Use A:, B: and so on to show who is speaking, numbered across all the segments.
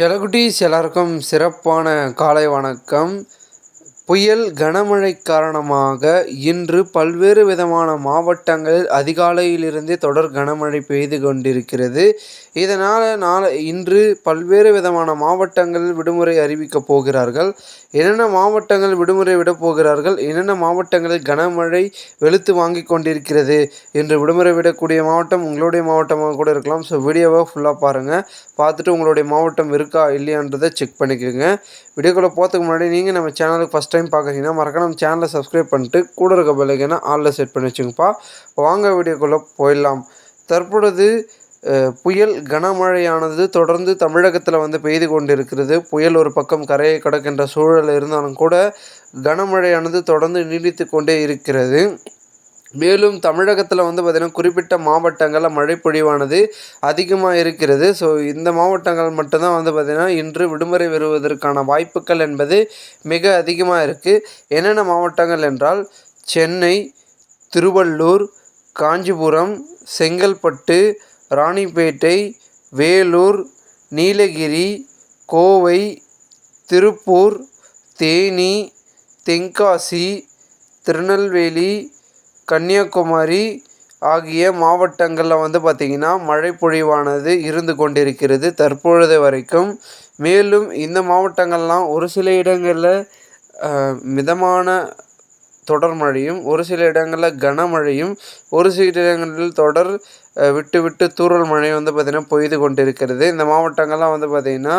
A: செலகுட்டீஸ் எல்லாருக்கும் சிறப்பான காலை வணக்கம். புயல் கனமழை காரணமாக இன்று பல்வேறு விதமான மாவட்டங்களில் அதிகாலையிலிருந்தே தொடர் கனமழை பெய்து கொண்டிருக்கிறது. இதனால் நாளை இன்று பல்வேறு விதமான மாவட்டங்களில் விடுமுறை அறிவிக்கப் போகிறார்கள். என்னென்ன மாவட்டங்கள் விடுமுறை விடப் போகிறார்கள்? என்னென்ன மாவட்டங்களில் கனமழை வெளுத்து வாங்கி கொண்டிருக்கிறது என்று விடுமுறை விடக்கூடிய மாவட்டம் உங்களுடைய மாவட்டமாக கூட இருக்கலாம். ஸோ வீடியோவை ஃபுல்லாக பாருங்கள் பார்த்துட்டு உங்களுடைய மாவட்டம் இருக்கா இல்லையான்றதை செக் பண்ணிக்கோங்க. வீடியோக்குள்ளே போகிறதுக்கு முன்னாடி நீங்கள் நம்ம சேனலுக்கு ஃபஸ்ட் டைம் பார்க்குறீங்கன்னா மறக்காம நம்ம சேனலை சப்ஸ்கிரைப் பண்ணிட்டு கூட இருக்க பிள்ளைங்கன்னா ஆளில் செட் பண்ணி வச்சுங்கப்பா. வாங்க வீடியோக்குள்ளே போயிடலாம். தற்பொழுது புயல் கனமழையானது தொடர்ந்து தமிழகத்தில் வந்து பெய்து கொண்டிருக்கிறது. புயல் ஒரு பக்கம் கரையை கடக்கின்ற சூழல் இருந்தாலும் கூட கனமழையானது தொடர்ந்து நீடித்து கொண்டே இருக்கிறது. மேலும் தமிழகத்தில் வந்து பார்த்திங்கன்னா குறிப்பிட்ட மாவட்டங்களில் மழை பொழிவானது அதிகமாக இருக்கிறது. ஸோ இந்த மாவட்டங்கள் மட்டும்தான் வந்து பார்த்திங்கன்னா இன்று விடுமுறை பெறுவதற்கான வாய்ப்புகள் என்பது மிக அதிகமாக இருக்குது என்னென்ன மாவட்டங்கள் என்றால் சென்னை திருவள்ளூர் காஞ்சிபுரம் செங்கல்பட்டு ராணிப்பேட்டை வேலூர் நீலகிரி கோவை திருப்பூர் தேனி தென்காசி திருநெல்வேலி கன்னியாகுமரி ஆகிய மாவட்டங்களில் வந்து பார்த்திங்கன்னா மழை பொழிவானது இருந்து கொண்டிருக்கிறது தற்பொழுது வரைக்கும். மேலும் இந்த மாவட்டங்கள்லாம் ஒரு சில இடங்களில் மிதமான தொடர் மழையும் ஒரு சில இடங்களில் கனமழையும் ஒரு சில இடங்களில் தொடர் விட்டு விட்டு தூறல் மழை வந்து பார்த்திங்கன்னா பொய்து கொண்டிருக்கிறது. இந்த மாவட்டங்கள்லாம் வந்து பார்த்திங்கன்னா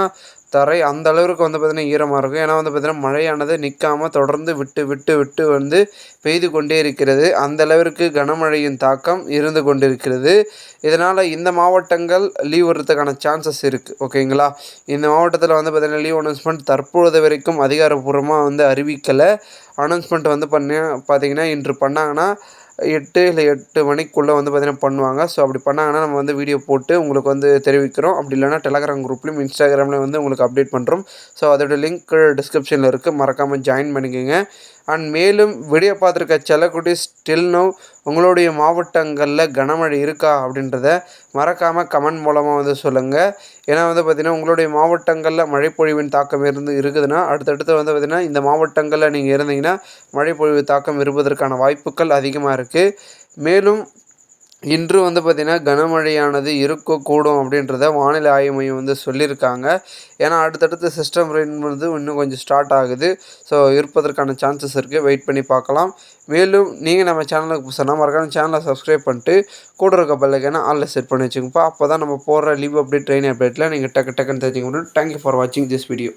A: தரை அந்த அளவுக்கு வந்து பார்த்திங்கன்னா ஈரமாக இருக்கும். ஏன்னா வந்து பார்த்திங்கன்னா மழையானது நிற்காமல் தொடர்ந்து விட்டு விட்டு விட்டு வந்து பெய்து கொண்டே இருக்கிறது. அந்த அளவிற்கு கனமழையின் தாக்கம் இருந்து கொண்டிருக்கிறது. இதனால் இந்த மாவட்டங்கள் லீவ் விடுறதுக்கான சான்சஸ் இருக்குது ஓகேங்களா இந்த மாவட்டத்தில் வந்து பார்த்திங்கன்னா லீவ் அனௌன்ஸ்மெண்ட் தற்பொழுது வரைக்கும் அதிகாரப்பூர்வமாக வந்து அறிவிக்கலை. அனௌன்ஸ்மெண்ட் வந்து பண்ண பார்த்திங்கன்னா இன்று பண்ணாங்கன்னா எட்டு இல்லை எட்டு மணிக்குள்ளே வந்து பார்த்திங்கன்னா பண்ணுவாங்க. ஸோ அப்படி பண்ணாங்கன்னா நம்ம வந்து வீடியோ போட்டு உங்களுக்கு வந்து தெரிவிக்கிறோம். அப்படி இல்லைனா டெலகிராம் குரூப்லேயும் இன்ஸ்டாகிராம்லேயும் வந்து உங்களுக்கு அப்டேட் பண்ணுறோம் ஸோ அதோட லிங்க் டிஸ்கிரிப்ஷனில் இருக்குது மறக்காமல் ஜாயின் பண்ணிக்கோங்க. அண்ட் மேலும் வீடியோ பார்த்துருக்க செல்லக்குட்டி ஸ்டில் நோ உங்களுடைய மாவட்டங்களில் கனமழை இருக்கா அப்படின்றத மறக்காமல் கமெண்ட் மூலமாக வந்து சொல்லுங்கள் ஏன்னா வந்து பார்த்திங்கன்னா உங்களுடைய மாவட்டங்களில் மழைப்பொழிவின் தாக்கம் இருந்து இருக்குதுன்னா அடுத்தடுத்து வந்து பார்த்திங்கன்னா இந்த மாவட்டங்களில் நீங்கள் இருந்தீங்கன்னா மழைப்பொழிவு தாக்கம் இருப்பதற்கான வாய்ப்புகள் அதிகமாக இருக்குது மேலும் இன்று வந்து பார்த்திங்கன்னா கனமழையானது இருக்கக்கூடும் அப்படின்றத வானிலை ஆய்வு மையம் வந்து சொல்லியிருக்காங்க. ஏன்னா அடுத்தடுத்து சிஸ்டம் ரெயின் வந்து இன்னும் கொஞ்சம் ஸ்டார்ட் ஆகுது. ஸோ இருப்பதற்கான சான்சஸ் இருக்குது வெயிட் பண்ணி பார்க்கலாம். மேலும் நீங்கள் நம்ம சேனலுக்கு சொன்னால் மறக்காம சேனலை சப்ஸ்கிரைப் பண்ணிட்டு கூட இருக்க பல்லுக்கான ஆளில் செட் பண்ணி வச்சுக்கோப்பா அப்போ தான் நம்ம போடுற லீவ் அப்டேட் ட்ரெயின் அப்டேட்டில் நீங்கள் டக்கு டக்குன்னு தெரிஞ்சுக்க முடியும். தேங்க்யூ ஃபார் வாட்சிங் திஸ் வீடியோ